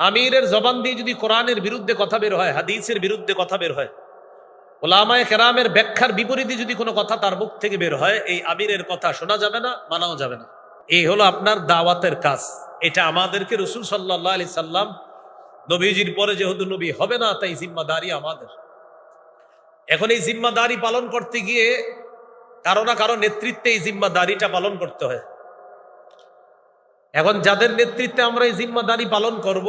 আমিরের জবান দিয়ে যদি কোরআনের বিরুদ্ধে কথা বের হয়, হাদিসের বিরুদ্ধে কথা বের হয়, ওলামায় কেরামের ব্যাখ্যার বিপরীতে যদি কোনো কথা তার মুখ থেকে বের হয়, এই আমিরের কথা শোনা যাবে না, মানাও যাবে না। এই হলো আপনার দাওয়াতের কাজ। এটা আমাদেরকে রসুল সাল্লাহ আলি সাল্লাম নবীজির পরে যেহেতু নবী হবে না, তাই জিম্মাদারি আমাদের। এখন এই জিম্মাদারি পালন করতে গিয়ে কারও না কারও নেতৃত্বে এই জিম্মাদারিটা পালন করতে হয়। এখন যাদের নেতৃত্বে আমরা এই জিম্মাদারি পালন করব,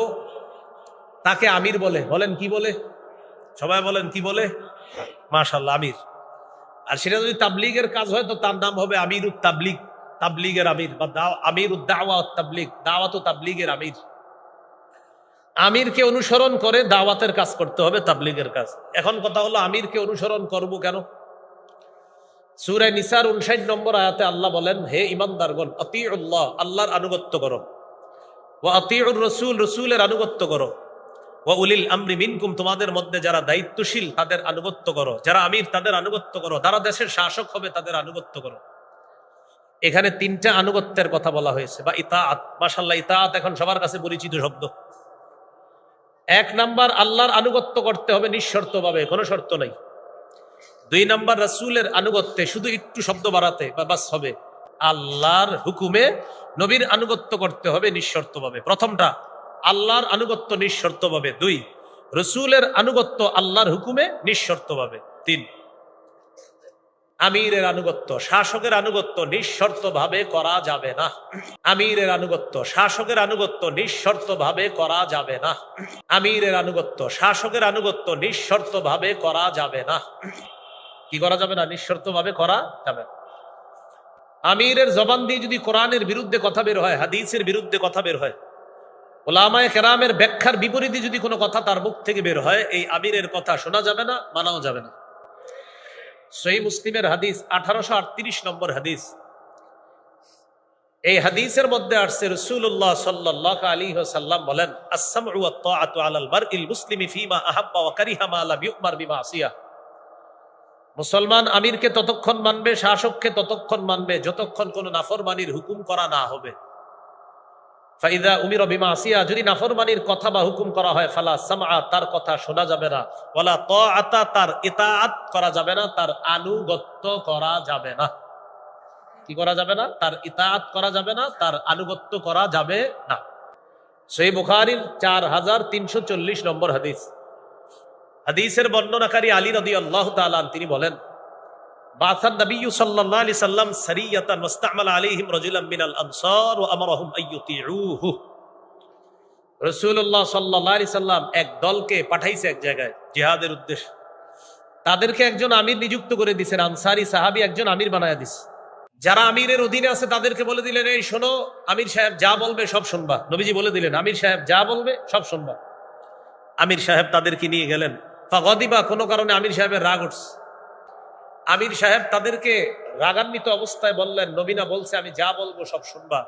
তাকে আমির বলে। বলেন, কি বলে? সবাই বলেন, কি বলে? মাশাল্লাহ আমির। আর সেটা যদি তাবলিগের কাজ হয়, তো তার নাম হবে আমির তাবলিগ, তাবলিগের আমির বা আমির উদ্দাওয়া তাবলিগ, দাওয়াত তাবলিগের আমির। আমিরকে অনুসরণ করে দাওয়াতের কাজ করতে হবে, তাবলিগের কাজ। এখন কথা হলো, আমিরকে অনুসরণ করব কেন? সুরায় নিসার উনষাট নম্বর আয়াতে আল্লাহ বলেন, হে ইমানদারগণ অতি উল্লাহ আল্লাহর আনুগত্য করো। ও অতিউর রসুল, রসুলের আনুগত্য করো। ও উলিল আমরি মিনকুম, তোমাদের মধ্যে যারা দায়িত্বশীল, তাদের আনুগত্য করো। যারা আমির, তাদের আনুগত্য করো। যারা দেশের শাসক হবে, তাদের আনুগত্য করো। এখানে তিনটা আনুগত্যের কথা বলা হয়েছে। বা ইতাআত মাশাল্লাহ ইতাআত এখন সবার কাছে পরিচিত শব্দ। এক নাম্বার, আল্লাহর আনুগত্য করতে হবে নিঃশর্তভাবে, কোনো শর্ত নাই। দুই নাম্বার রাসূলের আনুগত্যে শুধু একটু শব্দ বাড়াতে বাস হবে। আল্লাহর হুকুমে নবীর আনুগত্য করতে হবে নিঃশর্তভাবে। প্রথমটা, আল্লাহর আনুগত্য নিঃশর্তভাবে। দুই, রসুলের আনুগত্য আল্লাহর হুকুমে নিঃশর্তভাবে। তিন, আমিরের আনুগত্য, শাসকের আনুগত্য নিঃশর্তভাবে করা যাবে না। আমিরের আনুগত্য, শাসকের আনুগত্য নিঃশর্তভাবে করা যাবে না। আমিরের আনুগত্য, শাসকের আনুগত্য নিঃশর্তভাবে করা যাবে না। কি করা যাবে না? নিঃশর্তভাবে করা যাবে আমিরের জবান দিয়ে যদি কোরআনের বিরুদ্ধে কথা বের হয়, হাদিসের বিরুদ্ধে কথা বের হয়, ওলামায় কেরামের ব্যাখ্যার বিপরীতে যদি কোনো কথা তার মুখ থেকে বের হয়, এই আমিরের কথা শোনা যাবে না, মানাও যাবে না। সহি মুসলিমের হাদিস, আঠারোশো আটত্রিশ নম্বর হাদিস। এই হাদিসের মধ্যে আসছে রসুল্লাহ সাল্লাহ আলী সাল্লাম বলেন আসাম আলাল বার ইল মুসলিমি ফিমা আহাব্বা ওয়া কারিহা মা লাম ইউমার বিমা আসিয়া মুসলমান আমিরকে ততক্ষণ মানবে, শাসককে ততক্ষণ মানবে, যতক্ষণ কোনো নাফরমানির হুকুম করা না হবে। ফাইদা উমির বিমা আসিয়া, যদি নাফরমানির কথা বা হুকুম করা হয়, ফালা সামা তার কথা শোনা যাবে না। ওলা ত আতা তার ইতাআত করা যাবে না, তার আনুগত্য করা যাবে না। কি করা যাবে না? তার ইতাআত করা যাবে না, তার আনুগত্য করা যাবে না। সেই বুখারির চার হাজার তিনশো চল্লিশ নম্বর হাদিস। হাদিসের বর্ণনাকারী আলী নদী আল্লাহ তালান তিনি বলেন এক দলকে পাঠাইছে এক জায়গায় তাদেরকে একজন আমির নিযুক্ত করে সাহাবী একজন আমির যারা আমিরের অধীনে আছে তাদেরকে বলে দিলেন, এই শোনো, আমির সাহেব যা বলবে সব শুনবা। নবীজি বলে দিলেন, আমির সাহেব যা বলবে সব শুনবা। আমির সাহেব তাদেরকে নিয়ে গেলেন। ফাগদিবা কোনো কারণে আমির সাহেবের রাগ উঠছে। আমির সাহেব তাদেরকে রাগান্বিত অবস্থায় বললেন, নবীনা বলছে, আমি যা বলব সব শুনবা।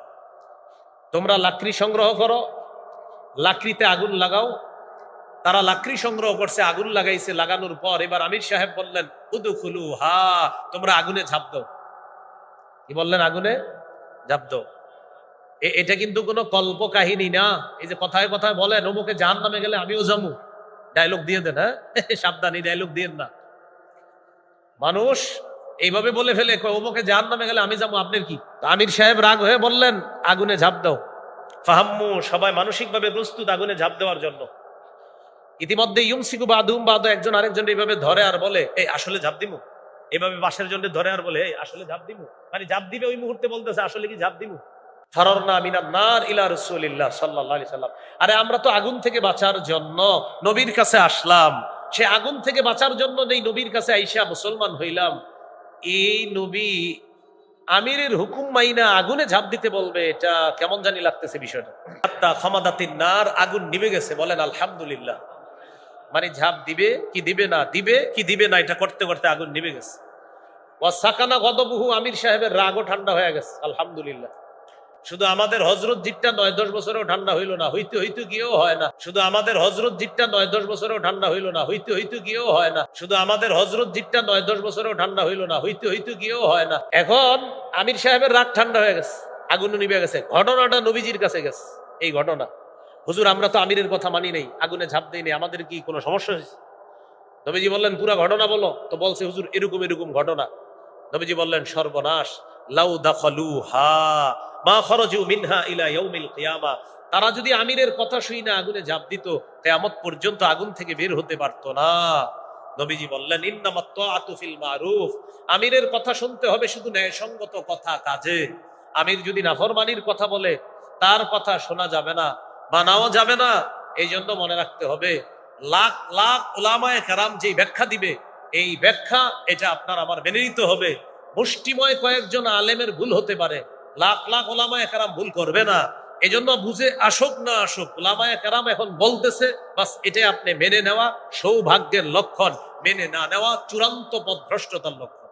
তোমরা লাকড়ি সংগ্রহ করো, লাকড়িতে আগুন লাগাও। তারা লাকড়ি সংগ্রহ করছে, আগুন লাগাইছে, লাগানোর পর এবার আমির সাহেব বললেন উদু খুলু হা, তোমরা আগুনে ঝাঁপ দাও। কি বললেন আগুনে? ঝাঁপ এ- এটা কিন্তু কোনো কল্প কাহিনী না। এই যে কথায় কথায় বলেন, অমুকে জাহান নামে গেলে আমিও যাব। ডায়লগ দিয়ে দেন হ্যাঁ? সাবধানী ডায়লগ দিয়েন না। মানুষ এইভাবে বলে ফেলে অমুকে জাহান নামে গেলে আমি যাব, আপনার কি? আমির সাহেব রাগ হয়ে বললেন, আগুনে ঝাঁপ দাও। ফাহাম্মু, সবাই মানসিকভাবে প্রস্তুত আগুনে ঝাঁপ দেওয়ার জন্য। ইতিমধ্যে ইউমসিকু বাদুম, বাদ একজন আরেকজন এইভাবে ধরে আর বলে, এই, আসলে ঝাঁপ দিমু? এইভাবে বাসের জন্য ধরে আর বলে, এই, আসলে ঝাঁপ দিমু? মানে ঝাঁপ দিবে ওই মুহূর্তে বলতেছে, আসলে কি ঝাঁপ দিমু? আরে আমরা তো আগুন থেকে বাঁচার জন্য নবীর কাছে আসলাম। সে আগুন থেকে বাঁচার জন্য নবীর কাছে আইসা মুসলমান হইলাম। এই নবী আমিরের হুকুম মাইনা আগুনে ঝাঁপ দিতে বলবে, এটা কেমন জানি লাগতেছে বিষয়টা। ক্ষমাদাতির নার, আগুন নিভে গেছে, বলেন আলহামদুলিল্লাহ। মানে ঝাঁপ দিবে কি দিবে না, দিবে কি দিবে না, এটা করতে করতে আগুন নিভে গেছে। ও সাকানা গদবহু আমির সাহেবের রাগও ঠান্ডা হয়ে গেছে, আলহামদুলিল্লাহ। শুধু আমাদের হজরত জিটটা নয়, দশ বছরেও ঠান্ডা হইল না, হইতে হইতে গিয়েও হয় না। শুধু আমাদের হজরত জিটটা নয়, দশ বছরেও ঠান্ডা হইল না, হইতে হইতে গিয়েও হয় না। শুধু আমাদের হজরত জিটটা নয়, দশ বছরেও ঠান্ডা হইল না, হইতে হইতে গিয়েও হয় না। এখন আমির সাহেবের রাগ ঠান্ডা হয়ে গেছে, আগুন নিবে গেছে। ঘটনাটা নবীজির কাছে গেছে, এই ঘটনা। হুজুর, আমরা তো আমিরের কথা মানি নেই, আগুনে ঝাঁপ দিই নেই, আমাদের কি কোনো সমস্যা হয়েছে? নবীজি বললেন, পুরা ঘটনা বলো। তো বলছে, হুজুর, এরকম এরকম ঘটনা। নবীজি বললেন, সর্বনাশ। লাউ দাখালু হা মা খরজু মিনহা ইলা ইয়াউমিল কিয়ামা। তারা যদি আমিরের কথা শুই না আগুনে ঝাঁপ দিত, কিয়ামত পর্যন্ত আগুন থেকে বের হতে পারতো না। নবীজি বললেন, ইন্নামাত তাআতু ফিল মারুফ। আমিরের কথা শুনতে হবে শুধু ন্যায়সঙ্গত কথা কাজে। আমির যদি নাফরমানির কথা বলে, তার কথা শোনা যাবে না, মানাও যাবে না। এই জন্য মনে রাখতে হবে, লাখ লাখ ওলামায় কারাম যেই ব্যাখ্যা দিবে এই ব্যাখ্যা, এটা আপনার আমার মেনে নিতে হবে। মুষ্টিময় কয়েকজন আলেমের ভুল হতে পারে। লাখ লাখ ওলামায় কারাম ভুল করবে না। এজন্য জন্য বুঝে আসুক না আসুক, ওলামায় কারাম এখন বলতেছে, বাস এটা আপনি মেনে নেওয়া সৌভাগ্যের লক্ষণ। মেনে না নেওয়া চূড়ান্ত পথভ্রষ্টতার লক্ষণ।